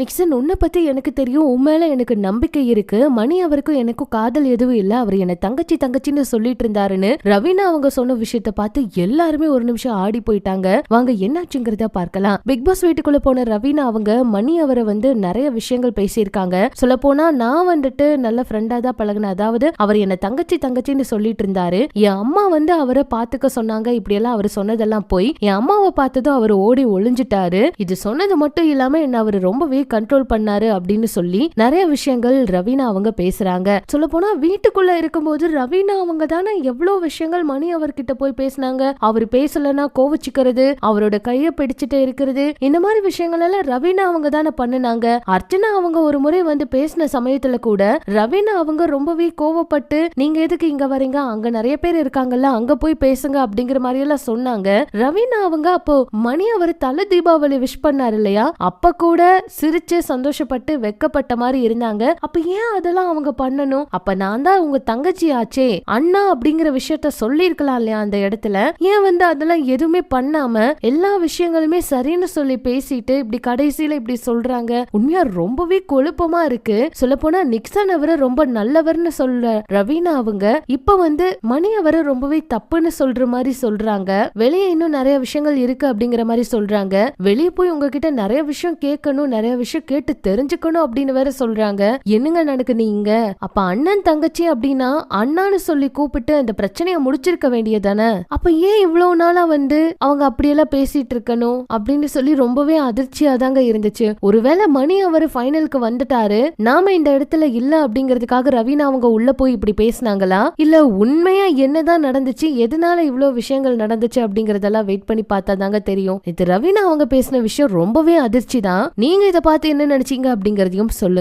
Nixon உன்னை பத்தி எனக்கு தெரியும். உன் மேல எனக்கு நம்பிக்கை இருக்கு. மணி அவருக்கும் எனக்கும் காதல் எதுவும் இல்ல. அவர் என்னை தங்கச்சி தங்கச்சின்னு சொல்லிட்டு இருந்தாருன்னு ரவீனா அவங்க சொன்ன விஷயத்த பார்த்து எல்லாருமே ஒரு நிமிஷம் ஆடி போயிட்டாங்க. வாங்க என்னாச்சுங்கிறத பார்க்கலாம். பிக் பாஸ் வீட்டுக்குள்ள போன ரவீனா அவங்க மணி அவரை வந்து நிறைய விஷயங்கள் பேசியிருக்காங்க. சொல்ல போனா நான் வந்துட்டு நல்ல ஃப்ரெண்டா தான் பழகினேன். அதாவது அவர் என்னை தங்கச்சி தங்கச்சின்னு சொல்லிட்டு இருந்தாரு. என் அம்மா வந்து அவரை பாத்துக்க சொன்னாங்க. இப்படியெல்லாம் அவர் சொன்னதெல்லாம் போய் என் அம்மாவை பார்த்ததும் அவர் ஓடி ஒளிஞ்சிட்டாரு. இது சொன்னது மட்டும் இல்லாம என்ன அவர் ரொம்பவே கண்ட்ரோல் பண்ணாரு அப்படின்னு சொல்லி நிறைய விஷயங்கள் ரவீனா அவங்க பேசுறாங்க. சொல்ல போனா வீட்டுக்குள்ள இருக்கும்போது ரவீனா அவங்க தானே எவ்வளவு விஷயங்கள் மணி அவர்கிட்ட போய் பேசினாங்க. அவர் பேசலன்னா கோவச்சிக்கிறது அவரோட கைய பிடிச்சிட்டு இருக்கிறது இந்த மாதிரி விஷயங்கள் எல்லாம் ரவீனா அவங்க தானே பண்ணுனாங்க. அர்ச்சனா அவங்க ஒரு முறை வந்து பேசின சமயத்துல கூட ரவீனா அவங்க ரொம்பவே கோவப்பட்டு நீங்க எதுக்கு இங்க வரீங்க? அங்க நிறைய பேர் இருக்காங்கல்ல அங்க போய் பேசுங்க அப்படிங்கிற மாதிரி எல்லாம் சொன்னாங்க. ரவீனா அவங்க அப்போ மணி அவர் தலை தீபாவளி விஷ் பண்ணாரு இல்லையா? அப்ப கூட சிரிச்சு சந்தோஷப்பட்டு வெக்கப்பட்ட மாதிரி இருந்தாங்க. அப்ப ஏன் அதெல்லாம் அவங்க பண்ணணும்? அப்ப நான் தான் உங்க தங்கச்சி ஆச்சே அண்ணா அப்படிங்கிற விஷயத்த சொல்லியிருக்கலாம் இல்லையா அந்த இடத்துல? ஏன் வந்து அதெல்லாம் எதுவுமே பண்ணாம எல்லா விஷயங்களுமே சரின்னு சொல்லி பேசிட்டு இப்படி கடைசியில இப்படி சொல்றாங்க? உண்மையா ரொம்பவே கொழுப்பமா இருக்கு. சொல்ல போனா நிக்சன் அவரை ரொம்ப நல்லவர்னு சொல்ற ரவீனா அவங்க இப்ப வந்து மணி அவரை ரொம்பவே தப்புன்னு சொல்ற மாதிரி சொல்றாங்க. வெளியே இன்னும் நிறைய விஷயங்கள் இருக்கு அப்படிங்கிற மாதிரி சொல்றாங்க. வெளியே போய் உங்ககிட்ட நிறைய விஷயம் கேட்கணும் நிறைய விஷயம் கேட்டு தெரிஞ்சுக்கணும் அப்படின்னு வேற சொல்றாங்க. என்னங்க நடக்குனீங்க அப்ப அண்ணன் தங்கச்சி அப்படின்னா அண்ணான்னு சொல்லி கூப்பிட்டு அந்த பிரச்சனைய முடிச்சிருக்க வேண்டியதானே அப்ப ஏன் இவ்வளவு நாளா வந்து அவங்க அப்படியெல்லாம் பேசிட்டு இருக்கணும்? அப்படின்னு சொல்லி ரொம்பவே அதிர்ச்சியா தாங்க இருந்துச்சு. ஒருவேளை மணி அவர் ஃபைனலுக்கு வந்துட்டாரு. நாம இந்த இடத்துல இல்ல அப்படிங்கறதுக்காக ரவீனா அவங்க உள்ள போய் இப்படி பேசினாங்களா? இல்ல உண்மையா என்னதான் நடந்துச்சு? எதனால இவ்வளவு விஷயங்கள் நடந்துச்சு அப்படிங்கறதெல்லாம் வெயிட் பண்ணி பார்த்தா தாங்க தெரியும். இது ரவீனா அவங்க பேசின விஷயம் ரொம்பவே அதிர்ச்சி தான் நீங்க இதை பார்த்து என்ன நினச்சிங்க அப்படிங்கிறதையும் சொல்லுங்க.